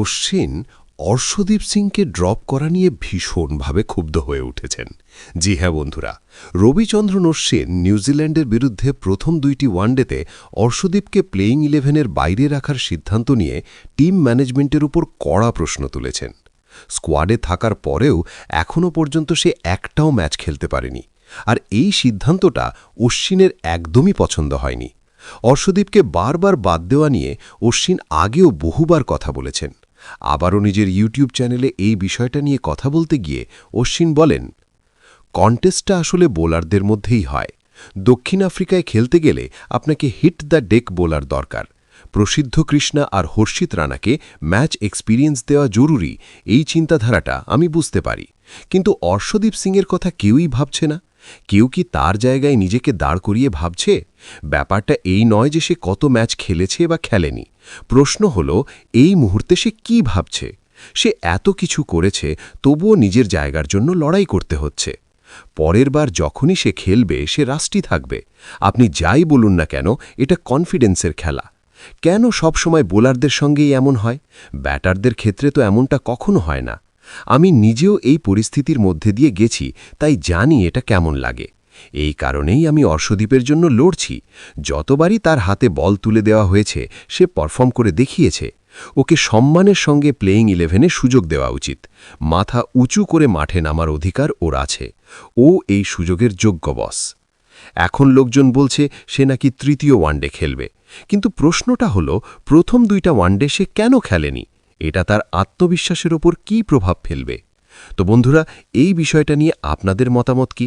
অশ্বিন অর্শদীপ সিংকে ড্রপ করা নিয়ে ভীষণভাবে ক্ষুব্ধ হয়ে উঠেছেন। জি হ্যাঁ বন্ধুরা, রবিচন্দ্রন অশ্বিন নিউজিল্যান্ডের বিরুদ্ধে প্রথম দুইটি ওয়ানডেতে অর্শদীপকে প্লেয়িং ইলেভেনের বাইরে রাখার সিদ্ধান্ত নিয়ে টিম ম্যানেজমেন্টের উপর কড়া প্রশ্ন তুলেছেন। স্কোয়াডে থাকার পরেও এখনও পর্যন্ত সে একটাও ম্যাচ খেলতে পারেনি। আর এই সিদ্ধান্তটা অশ্বিনের একদমই পছন্দ হয়নি। অর্শদীপকে বারবার বাদ দেওয়া নিয়ে অশ্বিন আগেও বহুবার কথা বলেছেন। আবারও নিজের ইউটিউব চ্যানেলে এই বিষয়টা নিয়ে কথা বলতে গিয়ে অশ্বিন বলেন, কন্টেস্টটা আসলে বোলারদের মধ্যেই হয়। দক্ষিণ আফ্রিকায় খেলতে গেলে আপনাকে হিট দ্য ডেক বোলার দরকার। প্রসিদ্ধ কৃষ্ণা আর হর্ষিত রানাকে ম্যাচ এক্সপিরিয়েন্স দেওয়া জরুরি, এই চিন্তাধারাটা আমি বুঝতে পারি। কিন্তু অর্শদীপ সিংয়ের কথা কেউই ভাবছে না? কেউ কি তার জায়গায় নিজেকে দাঁড় করিয়ে ভাবছে? ব্যাপারটা এই নয় যে সে কত ম্যাচ খেলেছে বা খেলেনি। প্রশ্ন হল, এই মুহূর্তে সে কি ভাবছে? সে এত কিছু করেছে, তবুও নিজের জায়গার জন্য লড়াই করতে হচ্ছে। পরের বার যখনই সে খেলবে, সে রাষ্ট্রই থাকবে। আপনি যাই বলুন না কেন, এটা কনফিডেন্সের খেলা। কেন সবসময় বোলারদের সঙ্গেই এমন হয়? ব্যাটারদের ক্ষেত্রে তো এমনটা কখনো হয় না। আমি নিজেও এই পরিস্থিতির মধ্যে দিয়ে গেছি, তাই জানি এটা কেমন লাগে। এই কারণেই আমি অর্শদীপের জন্য লড়ছি। যতবারই তার হাতে বল তুলে দেওয়া হয়েছে, সে পারফর্ম করে দেখিয়েছে। ওকে সম্মানের সঙ্গে প্লেয়িং ইলেভেনে সুযোগ দেওয়া উচিত। মাথা উঁচু করে মাঠে নামার অধিকার ওর আছে। ও এই সুযোগের যোগ্য বস এখন লোকজন বলছে, সে নাকি তৃতীয় ওয়ানডে খেলবে। কিন্তু প্রশ্নটা হলো, প্রথম দুইটা ওয়ানডে সে কেন খেলেনি? এটা তার আত্মবিশ্বাসের ওপর কী প্রভাব ফেলবে? তো বন্ধুরা, এই বিষয়টা নিয়ে আপনাদের মতামত কি?